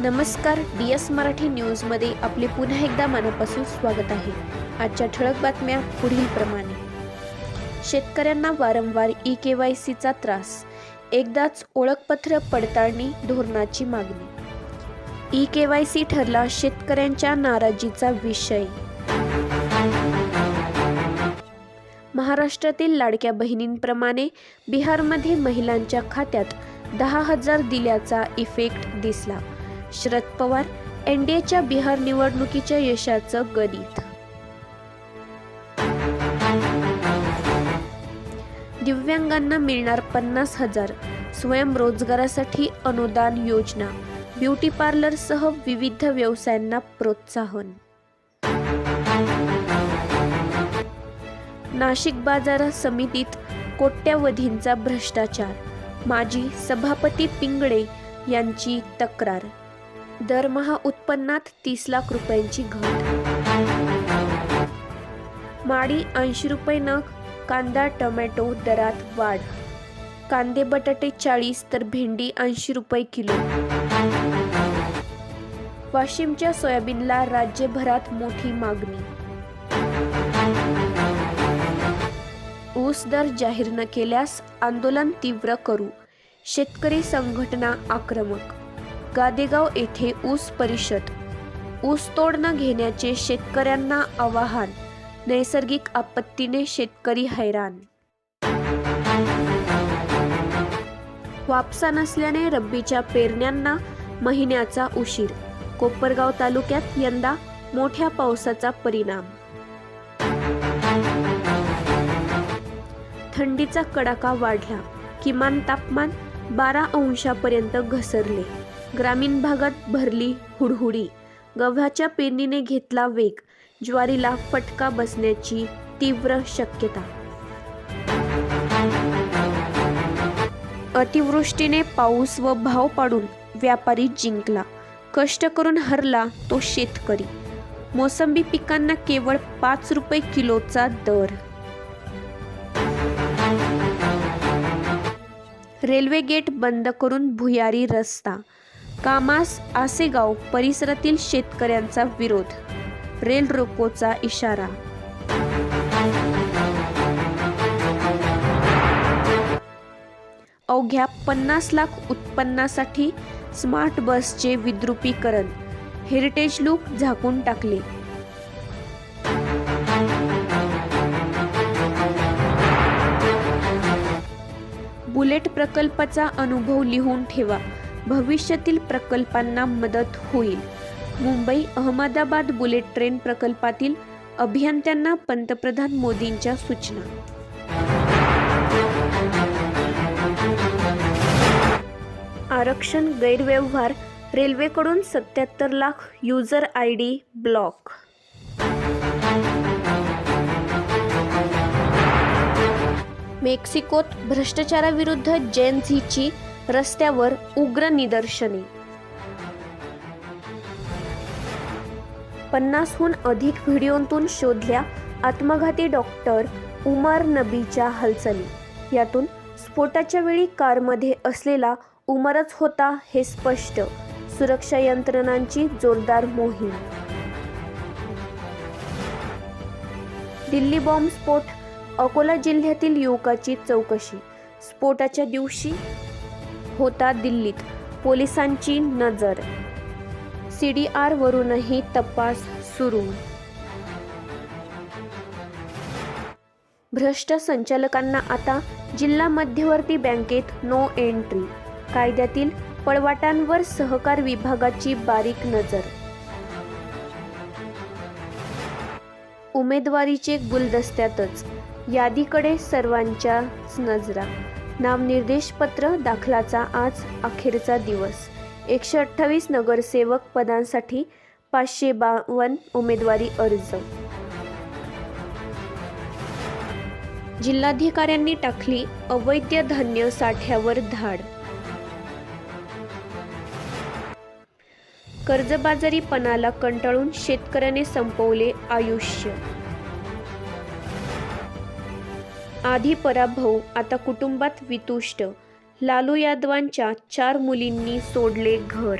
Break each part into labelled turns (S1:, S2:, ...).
S1: नमस्कार D S Marathi न्यूजमध्ये आपले पुन्हा एकदा मनापासून स्वागत आहे. आजच्या ठळक बातम्या पुढील प्रमाणे. शेतकऱ्यांना वारंवार ई के वाय सीचा त्रास. एकदाच ओळखपत्र पडताळणी धोरणाची मागणी. ई के वाय सी ठरला शेतकऱ्यांच्या नाराजीचा विषय. महाराष्ट्रातील लाडक्या बहिणींप्रमाणे बिहारमध्ये महिलांच्या खात्यात दहा हजार दिल्याचा इफेक्ट दिसला. शरद पवार एनडीएच्या बिहार निवडणुकीच्या यशाचं गणित. दिव्यांगांना मिळणार पन्नास हजार स्वयंरोजगारासाठी अनुदान योजना ब्युटी पार्लरसह विविध व्यवसायांना प्रोत्साहन. नाशिक बाजार समितीत कोट्यावधींचा भ्रष्टाचार माजी सभापती पिंगळे यांची तक्रार. दरमहा उत्पन्नात तीस लाख रुपयांची घट. माडी ऐंशी रुपये नग कांदा टोमॅटो दरात वाढ. कांदे बटाटे चाळीस तर भेंडी ऐंशी रुपये किलो. वाशिमच्या सोयाबीनला राज्यभरात मोठी मागणी. ऊस दर जाहीर न केल्यास आंदोलन तीव्र करू. शेतकरी संघटना आक्रमक गादेगाव येथे ऊस परिषद. ऊसतोड न घेण्याचे शेतकऱ्यांना आवाहन. नैसर्गिक आपत्तीने शेतकरी हैराण. वापसा नसल्याने रब्बीच्या पेरण्यांना महिन्याचा उशीर. कोपरगाव तालुक्यात यंदा मोठ्या पावसाचा परिणाम. थंडीचा कडाका वाढला. किमान तापमान बारा अंशापर्यंत घसरले. ग्रामीण भागात भरली हुडहुडी. गव्हाच्या पेरणीने घेतला वेग. ज्वारीला फटका बसण्याची तीव्र शक्यता. अतिवृष्टीने पाऊस व भाव पाडून व्यापारी जिंकला. कष्ट करून हरला तो शेतकरी. मोसंबी पिकांना केवळ पाच रुपये किलोचा दर. रेल्वे गेट बंद करून भुयारी रस्ता. कामास आसेगाव परिसरातील शेतकऱ्यांचा विरोध रेल रोकोचा इशारा. अवघ्या पन्नास लाख उत्पन्नासाठी स्मार्ट बसचे विद्रुपीकरण हेरिटेज लूक झाकून टाकले. बुलेट प्रकल्पाचा अनुभव लिहून ठेवा. भविष्यातील प्रकल्पांना मदत होईल. मुंबई अहमदाबाद बुलेट ट्रेन प्रकल्पातील अभियंत्यांना पंतप्रधान मोदींच्या सूचना. आरक्षण गैरव्यवहार रेल्वेकडून सत्याहत्तर lakh user I D block. मेक्सिकोत भ्रष्टाचाराविरुद्ध जेन झीची रस्त्यावर उग्र निदर्शने. पन्नासहून अधिक व्हिडिओतून शोधल्या आत्मघाती डॉक्टर उमर नबीच्या हालचाली. यातून स्फोटाच्या वेळी कारमध्ये असलेला उमरच होता हे स्पष्ट. सुरक्षा यंत्रणांची जोरदार मोहीम. दिल्ली बॉम्बस्फोट अकोला जिल्ह्यातील युवकाची चौकशी. स्फोटाच्या दिवशी होता दिल्लीत पोलिसांची नजर. सी डी आर वरूनही तपास सुरू. भ्रष्ट संचालकांना आता जिल्हा मध्यवर्ती बँकेत नो एंट्री. कायद्यातील पळवाटांवर सहकार विभागाची बारीक नजर. उमेदवारीचे गुलदस्त्यातच यादीकडे सर्वांच्याच नजरा. नामनिर्देश पत्र दाखलाचा आज अखेरचा दिवस. एकशे अठ्ठावीस नगरसेवक पदांसाठी पाचशे बावन्न उमेदवारी अर्ज. जिल्हाधिकाऱ्यांनी टाकली अवैध धान्य साठ्यावर धाड. कर्जबाजारीपणाला कंटाळून शेतकऱ्याने संपवले आयुष्य. आधी पराभव आता कुटुंबात वितुष्ट. लालू यादवांच्या चार मुलींनी सोडले घर.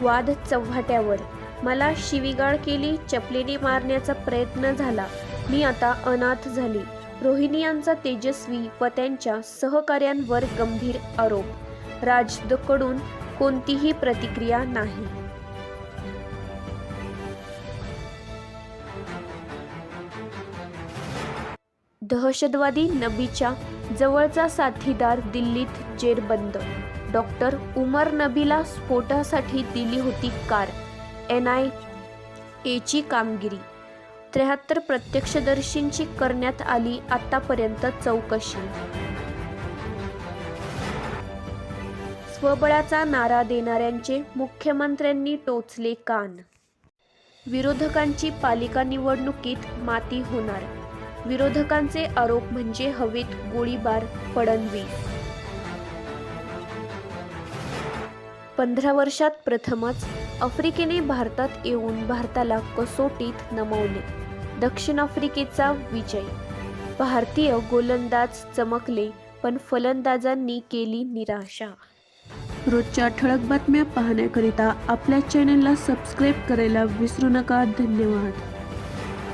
S1: वाद चव्हाट्यावर. मला शिवीगाळ केली चपलीने मारण्याचा प्रयत्न झाला. मी आता अनाथ झाली. रोहिणी यांचा तेजस्वी व त्यांच्या सहकाऱ्यांवर गंभीर आरोप. राजदकडून कोणतीही प्रतिक्रिया नाही. दहशतवादी नबीच्या जवळचा साथीदार दिल्लीत जेरबंद. डॉक्टर उमर नबीला स्फोटासाठी दिली होती कार. एन आय एची कामगिरी. त्र्याहत्तर प्रत्यक्षदर्शींची करण्यात आली आतापर्यंत चौकशी. स्वबळाचा नारा देणाऱ्यांचे मुख्यमंत्र्यांनी टोचले कान. विरोधकांची पालिका निवडणुकीत माती होणार. विरोधकांचे आरोप म्हणजे हवेत गोळीबार फडणवीस. पंधरा वर्षात प्रथमच आफ्रिकेने भारतात येऊन भारताला कसोटीत नमवले. दक्षिण आफ्रिकेचा विजय. भारतीय गोलंदाज चमकले पण फलंदाजांनी केली निराशा. रोजच्या ठळक बातम्या पाहण्याकरिता आपल्या चॅनलला सबस्क्राईब करायला विसरू नका. धन्यवाद.